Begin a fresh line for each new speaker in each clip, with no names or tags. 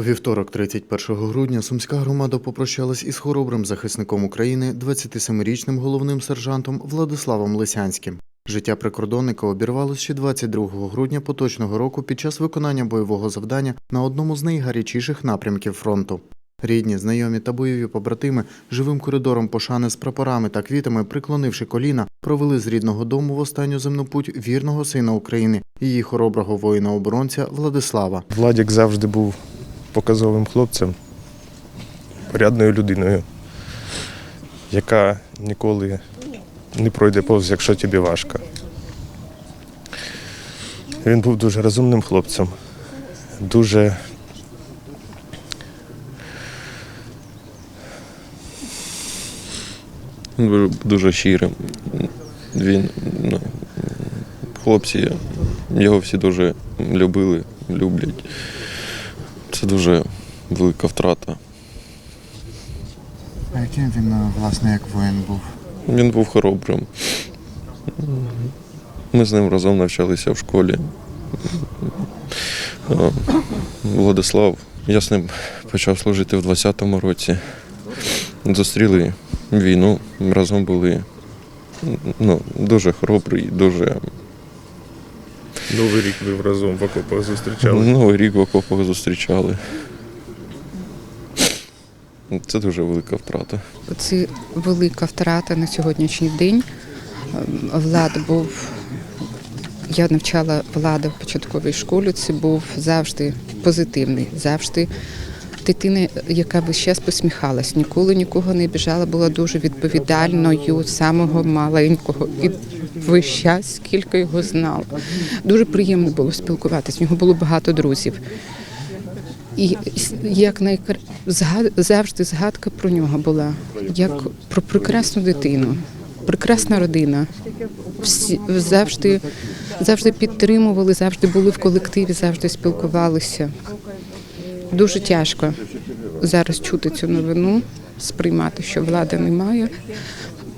У вівторок, 31 грудня, сумська громада попрощалась із хоробрим захисником України, 27-річним головним сержантом Владиславом Лисянським. Життя прикордонника обірвалось ще 22 грудня поточного року під час виконання бойового завдання на одному з найгарячіших напрямків фронту. Рідні, знайомі та бойові побратими живим коридором пошани з прапорами та квітами, приклонивши коліна, провели з рідного дому в останню земну путь вірного сина України, її хороброго воїна-оборонця Владислава.
Владік завжди був показовим хлопцем, порядною людиною, яка ніколи не пройде повз, якщо тобі важко. Він був дуже розумним хлопцем, дуже
дуже щирим. Він, ну, хлопці його всі дуже любили, люблять. Це дуже велика втрата.
А яким він, власне, як воїн був?
Він був хоробрим. Ми з ним разом навчалися в школі. Владислав, я з ним почав служити в 20-му році. Зустріли війну, разом були. Ну, дуже хоробрий, дуже
новий рік ви разом в окопах зустрічали.
Новий рік в окопах зустрічали. Це дуже велика втрата.
Це велика втрата на сьогоднішній день. Влад був. Я навчала влада в початковій школі. Це був завжди позитивний, завжди дитина, яка весь час посміхалась, ніколи нікого не обіжала, була дуже відповідальною, самого маленького. І весь час, скільки його знала. Дуже приємно було спілкуватися. В нього було багато друзів. І як найкр... завжди згадка про нього була, як про прекрасну дитину, прекрасна родина. Всі завжди, завжди підтримували, завжди були в колективі, завжди спілкувалися. Дуже тяжко зараз чути цю новину, сприймати, що влади немає.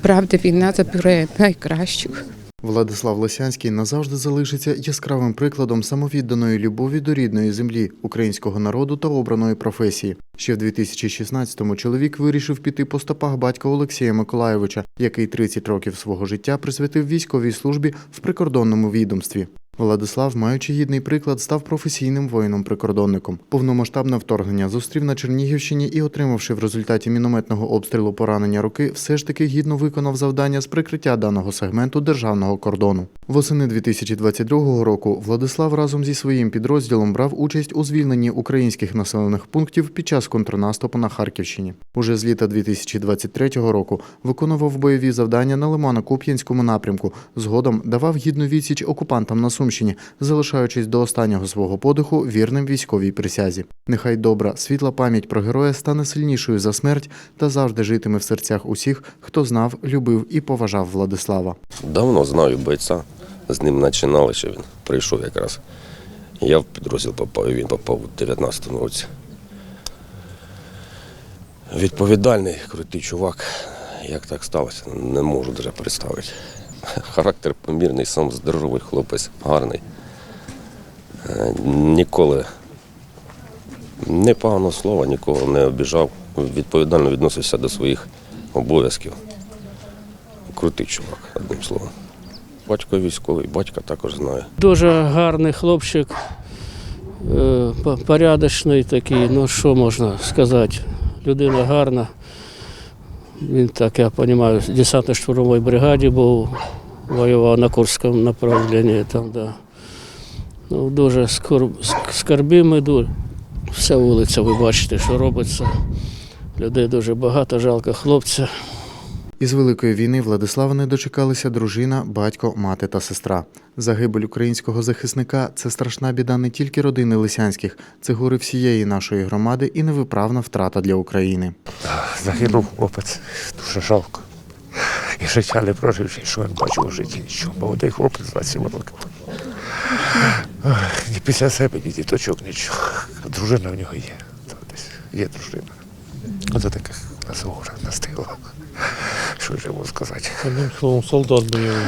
Правда, війна забирає найкращих.
Владислав Лисянський назавжди залишиться яскравим прикладом самовідданої любові до рідної землі, українського народу та обраної професії. Ще в 2016-му чоловік вирішив піти по стопах батька Олексія Миколайовича, який 30 років свого життя присвятив військовій службі в прикордонному відомстві. Владислав, маючи гідний приклад, став професійним воїном-прикордонником. Повномасштабне вторгнення зустрів на Чернігівщині і, отримавши в результаті мінометного обстрілу поранення руки, все ж таки гідно виконав завдання з прикриття даного сегменту державного кордону. Восени 2022 року Владислав разом зі своїм підрозділом брав участь у звільненні українських населених пунктів під час контрнаступу на Харківщині. Уже з літа 2023 року виконував бойові завдання на Лимано-Куп'янському напрямку. Згодом давав гідну відсіч окупантам на Сумщині, залишаючись до останнього свого подиху вірним військовій присязі. Нехай добра, світла пам'ять про героя стане сильнішою за смерть та завжди житиме в серцях усіх, хто знав, любив і поважав Владислава.
Давно знаю бойця. З ним починали, що він прийшов якраз. Я в підрозділ попав, він попав у 19-му році. Відповідальний, крутий чувак. Як так сталося, не можу навіть представити. Характер помірний, сам здоровий хлопець, гарний. Е, Ніколи непоганого слова, нікого не обіжав, відповідально відносився до своїх обов'язків. Крутий чувак, одним словом. Батько військовий, батька також знаю.
Дуже гарний хлопчик, е, порядочний такий, ну що можна сказати, людина гарна. Він, так я розумію, в 10-штурмовій бригаді був, воював на Курському направленні. Там, да. ну, дуже скорб, ск- скорбимо, дуже. Вся вулиця, ви бачите, що робиться. Людей дуже багато, жалко хлопця.
Із великої війни Владислава не дочекалися дружина, батько, мати та сестра. Загибель українського захисника це страшна біда не тільки родини Лисянських, це горе всієї нашої громади і невиправна втрата для України.
Загинув хлопець, дуже жалко. І життя не прожив, що він бачив у житті, нічого. Молодий хлопець 27 років. Ні після себе, ні діточок, нічого. Дружина в нього є. Та Десь є дружина. Оце таке нас горе настигло. Що ж йому сказати?
Одним словом, солдат бойовий.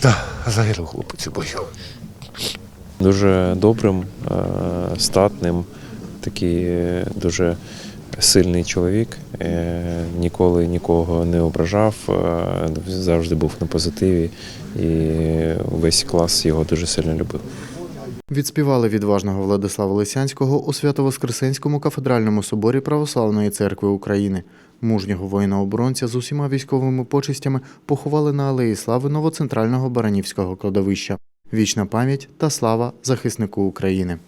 Так, загинув хлопець у бою.
дуже добрим, е, статним, такий е, дуже сильний чоловік, е, ніколи нікого не ображав, е, завжди був на позитиві, і весь клас його дуже сильно любив.
Відспівали відважного Владислава Лисянського у Свято-Воскресенському кафедральному соборі Православної церкви України. Мужнього воїна-оборонця з усіма військовими почестями поховали на Алеї Слави новоцентрального Баранівського кладовища. Вічна пам'ять та слава захиснику України.